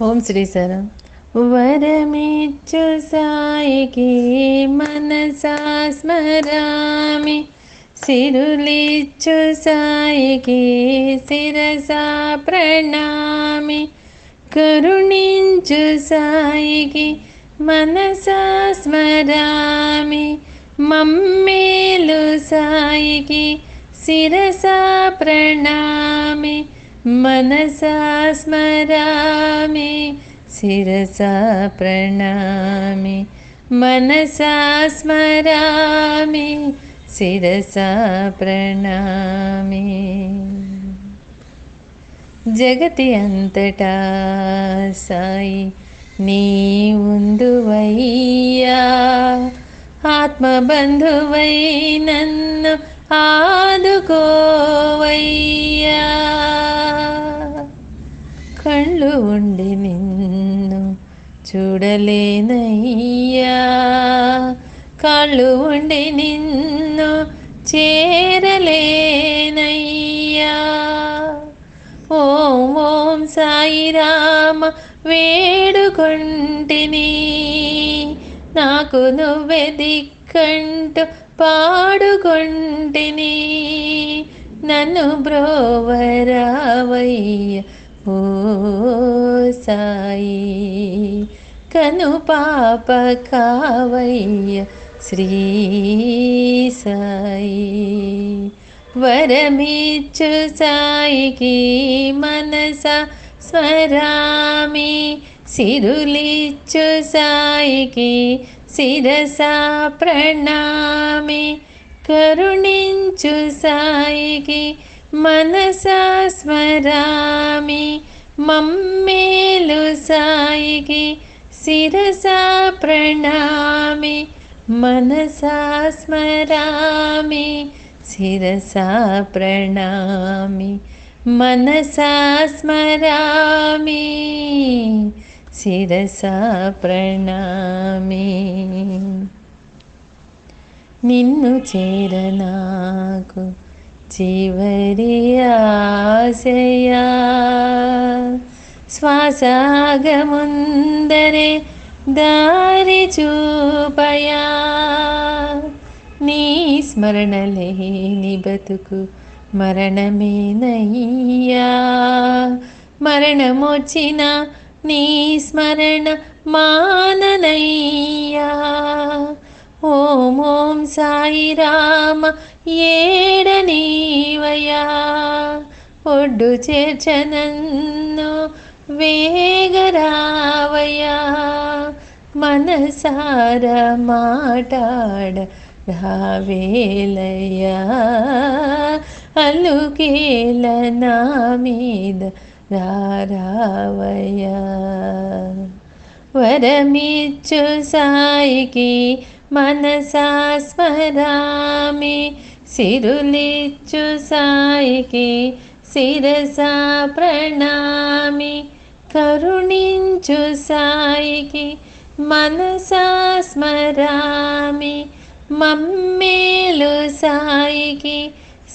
ఓం శ్రీ సరం వరమిచ్చు సాయికి మనసా స్మరామి. సిరులిచ్చు సాయికి శిరసా ప్రణామి. కరుణించు సాయికి మనసా స్మరామి. మమ్మేలు సాయికి శిరసా ప్రణామి. మనసా స్మరామి శిరసా ప్రణామి మనసా స్మరామి శిరసా ప్రణామి జగతి అంతటా సాయి నీ ఉందువయ్యా ఆత్మబంధువై నన్ను ఆదుకోవయ్యా. కళ్ళు ఉండి నిన్ను చూడలేనయ్యా. కళ్ళు ఉండి నిన్ను చేరలేనయ్యా. ఓం ఓం సాయిరామ వేడుకొంటిని. నాకు నువ్వే దిక్కంటూ పాడుకొంటిని నన్ను బ్రోవరావయ్య. ఓ సాయి కను పాప కావయ్య శ్రీ సాయి. వరమిచ్చు సాయికి మనస స్వరామి సిరులిచ్చు సాయికి శిరస ప్రణామి. కరుణించు సాయికి మనసా స్మరామి మమ్మేలు సాయికి శిరసా ప్రణామి మనసా స్మరామి శిరసా ప్రణామి మనసా స్మరామి శిరసా ప్రణామి నిన్ను చేరనాకు చివరి ఆశయా. శ్వాసాగముందరే దారి చూపయా. నీ స్మరణ లేని బతుకు మరణమే నయ్యా. మరణమొచ్చిన నీ స్మరణ మాననయ్యా. ఓం ఓం సాయి రామ ఏడనీవయా ఒడ్డు చేర్చనన్ను వేగరావయా మనసార మాటాడ రావేలయ్యా. అలుకేల నా మీద రారావయ్యా. వరమిచ్చు సాయికి मनसा स्मरामि। सिरुलिच्चु सायिके शिरसा प्रणामि। करुणिञ्चु सायिके मनसा स्मरामि। मम्मेलु सायिके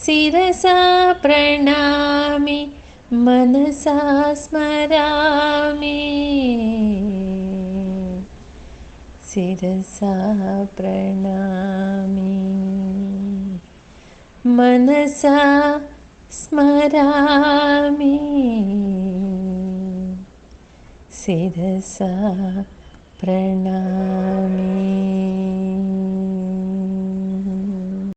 शिरसा प्रणामि। मनसा स्मरा శిరసా ప్రణామి మనసా స్మరామి శిరసా ప్రణామి